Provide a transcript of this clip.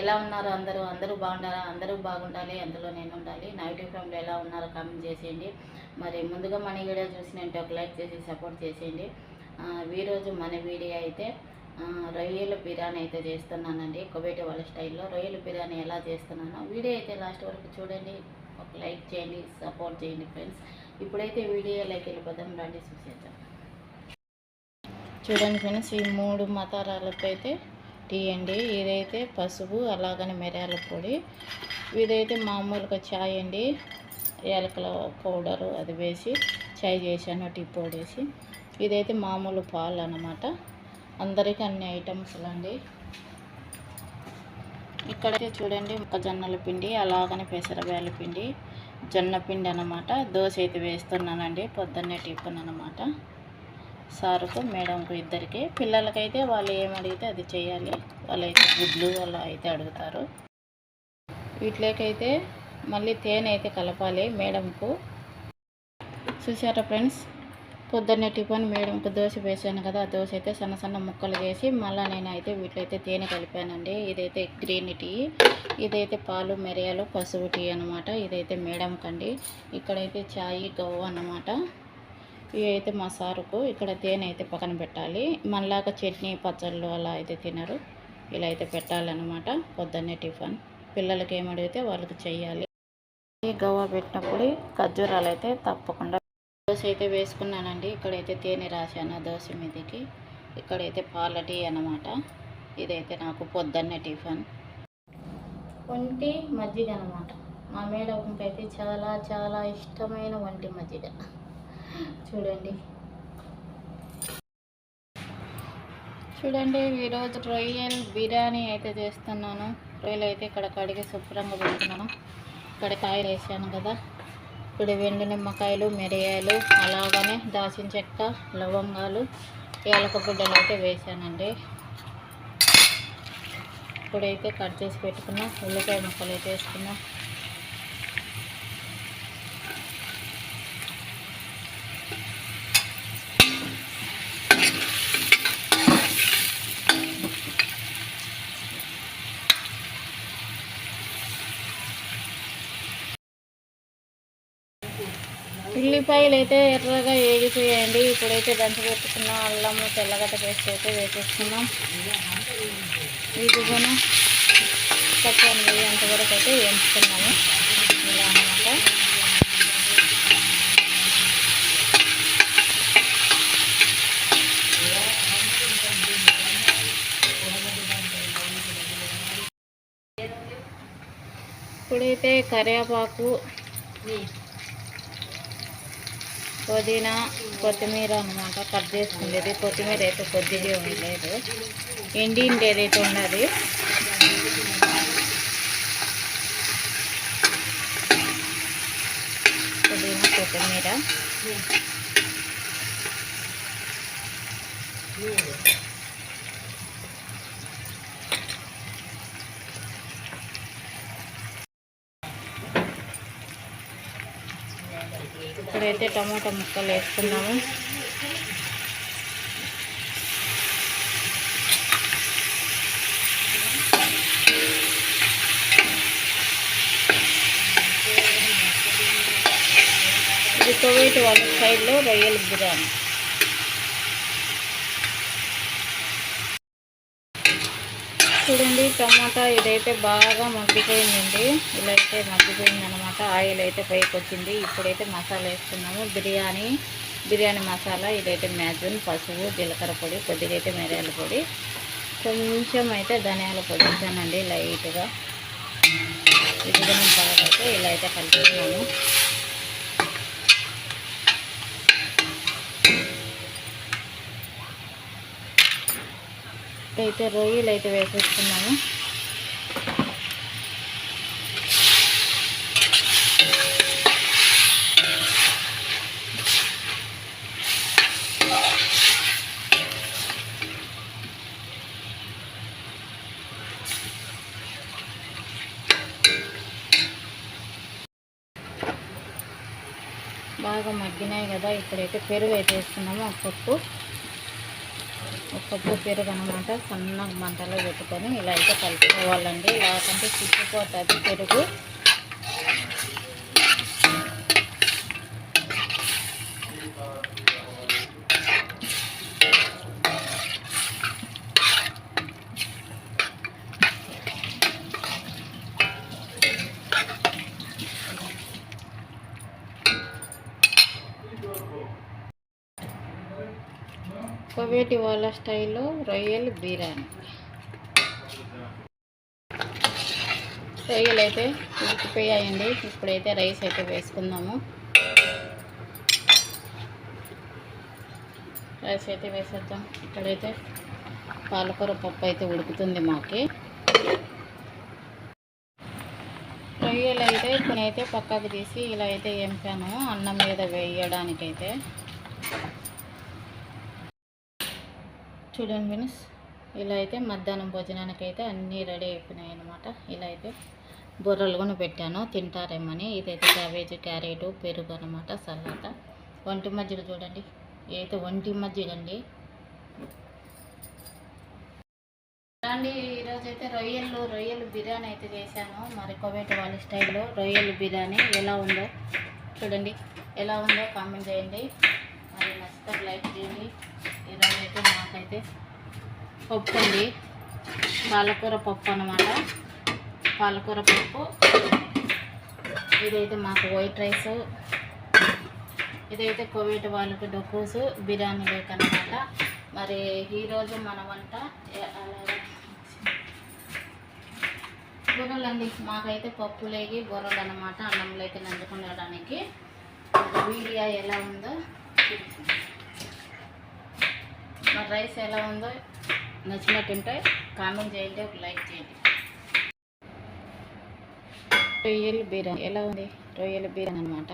ఎలా ఉన్నారు అందరూ? అందరూ బాగుండారా అందరూ బాగుండాలి? అందులో నేను ఉండాలి. నెగిటివ్ యూట్యూబ్ ఫ్యామిలీ ఎలా ఉన్నారో కామెంట్ చేసేయండి. మరి ముందుగా మన వీడియో చూసినట్టు ఒక లైక్ చేసి సపోర్ట్ చేసేయండి. ఈరోజు మన వీడియో అయితే రొయ్యల బిర్యానీ అయితే చేస్తున్నానండి. కొబేటి వాళ్ళ స్టైల్లో రొయ్యల బిర్యానీ ఎలా చేస్తున్నానో. వీడియో అయితే లాస్ట్ వరకు చూడండి. ఒక లైక్ చేయండి సపోర్ట్ చేయండి ఫ్రెండ్స్. ఇప్పుడైతే వీడియోలోకి వెళ్ళిపోదాం. రండి చూసేద్దాం. చూడండి ఫ్రెండ్స్ ఈ మూడు మతారాలకు అయితే టీ అండి ఇదైతే పసుపు అలాగని మిరియాల పొడి. ఇదైతే మామూలుగా చాయ్ అండి. యాలకుల పౌడరు అది వేసి చాయ్ చేశాను టీ పౌడర్ వేసి ఇదైతే మామూలు పాలు అనమాట అందరికీ అన్ని ఐటమ్స్లు అండి ఇక్కడైతే చూడండి మొక్కజొన్నల పిండి అలాగనే పెసరవేల పిండి జొన్న పిండి అనమాట దోశ అయితే వేస్తున్నానండి పొద్దున్నే టిఫిన్ అనమాట సార్కు మేడంకు ఇద్దరికి. పిల్లలకైతే వాళ్ళు ఏమడిగితే అది చేయాలి. వాళ్ళైతే గుడ్లు అలా అయితే అడుగుతారు. వీటిలోకైతే మళ్ళీ తేనె అయితే కలపాలి మేడంకు. చూసారా ఫ్రెండ్స్? పొద్దున్నే టిఫిన్ మేడంకు దోశ వేసాను కదా ఆ దోశ అయితే సన్న సన్న ముక్కలు చేసి మళ్ళీ నేను అయితే వీటిలో అయితే తేనె కలిపానండి. ఇదైతే గ్రీన్ టీ ఇదైతే పాలు మిరియాలు పసుపు టీ అనమాట ఇదైతే మేడంకండి. ఇక్కడైతే ఛాయ్ గవ్వ అన్నమాట. ఇవి అయితే మా సారుకు. ఇక్కడ తేనె అయితే పక్కన పెట్టాలి. మనలాగా చట్నీ పచ్చళ్ళు అలా అయితే తినరు. ఇలా అయితే పెట్టాలన్నమాట పొద్దున్నే టిఫిన్. పిల్లలకి ఏం అడిగితే వాళ్ళకి చెయ్యాలి. ఈ గవ్వ పెట్టినప్పుడు ఖర్జూరాలు అయితే తప్పకుండా దోశ అయితే వేసుకున్నానండి. ఇక్కడైతే తేనె రాశాను దోశ మీదకి. ఇక్కడైతే పాల టీ అనమాట ఇదైతే నాకు పొద్దున్నే టిఫిన్. వంటి మజ్జిగ అనమాట మా మేడంకి అయితే చాలా చాలా ఇష్టమైన వంటి మజ్జిగ. చూడండి. చూడండి ఈరోజు రొయ్యల్ బిర్యానీ అయితే చేస్తున్నాను. రొయ్యలు అయితే ఇక్కడ కడిగి శుభ్రంగా పెడుతున్నాను. ఇక్కడ కాయలు వేసాను కదా. ఇప్పుడు వెండి నిమ్మకాయలు మిరియాలు అలాగనే దాచిన చెక్క లవంగాలు ఏలక గుడ్డలు అయితే వేసానండి. ఇప్పుడైతే కట్ చేసి పెట్టుకున్నా ఉల్లిపాయ ముక్కలు అయితే వేసుకున్నా ఉల్లిపాయలు అయితే ఎర్రగా వేగిపోయాయండి ఇప్పుడైతే దంచి పెట్టుకున్న అల్లము తెల్లగడ్డ పేస్ట్ అయితే వేసేసుకున్నాం వీటిని తక్కువ వేయేంత వరకు అయితే వేయించుకున్నాము ఇలా అనమాట ఇప్పుడైతే కరివేపాకు పుదీనా కొత్తిమీర అనమాట కట్ చేసుకుండేది కొత్తిమీర అయితే కొద్దిగా ఉండలేదు ఎండింది ఏదైతే ఉన్నది పుదీనా కొత్తిమీర. ఇప్పుడైతే టమాటా ముక్కలు వేసుకున్నాము. ఇది కువైట్ వాళ్ళ సైడ్లో రొయ్యలు బిర్యానీ. చూడండి టమాటా ఇదైతే బాగా మగ్గిపోయిందండి. ఇలా అయితే మగ్గిపోయింది అనమాట ఆయిల్ అయితే పైకి వచ్చింది ఇప్పుడైతే మసాలా వేసుకున్నాము బిర్యానీ బిర్యానీ మసాలా ఇదైతే మ్యాజూన్ పసుపు జీలకర్ర పొడి కొద్దిగా అయితే మిరియాల పొడి. కొంచెం అయితే ధనియాల పొడి వేసానండి లైట్గా. ఇది బాగా అయితే ఇలా అయితే కలుపుతున్నాము అయితే రొయ్యలు అయితే వేసేస్తున్నాము బాగా మగ్గినాయి కదా ఇప్పుడైతే పెరుగు అయితే వేస్తున్నాము ఒక ఒక పప్పు పెరుగు అనమాట సన్న మంటలో పెట్టుకొని ఇలా అయితే కలుపుకోవాలండి లేకుంటే చిక్కిపోతుంది పెరుగు. కువేటి వాళ్ళ స్టైల్లో రొయ్యలు బిర్యానీ రొయ్యలు అయితే ఉడికిపోయాయండి. ఇప్పుడైతే రైస్ అయితే వేసుకుందాము. రైస్ అయితే వేసేద్దాం. ఇక్కడైతే పాలకూర పప్పు అయితే ఉడుకుతుంది మాకి. రొయ్యలు అయితే కొన్ని అయితే పక్కకు తీసి ఇలా అయితే ఎంపాను అన్నం మీద వేయడానికైతే. చూడండి ఫ్రెండ్స్ ఇలా అయితే మధ్యాహ్నం భోజనానికి అయితే అన్నీ రెడీ అయిపోయినాయి అనమాట ఇలా అయితే బుర్రలు కూడా పెట్టాను తింటారేమని. ఇదైతే క్యాబేజ్ క్యారెట్ పెరుగు అనమాట సలాత. ఒంటి మజ్జిగ చూడండి ఇదైతే ఒంటి మజ్జిగ అండి. అండి ఈరోజు అయితే రొయ్యలు రొయ్యలు బిర్యానీ అయితే చేశాను. మరి కోవేటి వాళ్ళ స్టైల్లో రొయ్యలు బిర్యానీ ఎలా ఉందో చూడండి ఎలా ఉందో కామెంట్ చేయండి. మరి నచ్చితే లైక్ చేయండి. పప్పు మాకైతే పప్పు అండి. పాలకూర పప్పు అన్నమాట. పాలకూర పప్పు. ఇదైతే మాకు వైట్ రైస్. ఇదైతే కోవిడ్ వాళ్ళకి డొక్కూసు బిర్యానీ లేక అనమాట మరి ఈరోజు మన వంట బుర్రలండి మాకైతే పప్పు లేగి బుర్రలు అనమాట అన్నంలోకి నంచుకునేడానికి వీడియో ఎలా ఉందో మరి రైస్ ఎలా ఉందో నచ్చినట్టుంటే కామెంట్ చేయండి ఒక లైక్ చేయండి. రొయ్యలు బిర్యానీ ఎలా ఉంది? రొయ్యల బిర్యానీ అనమాట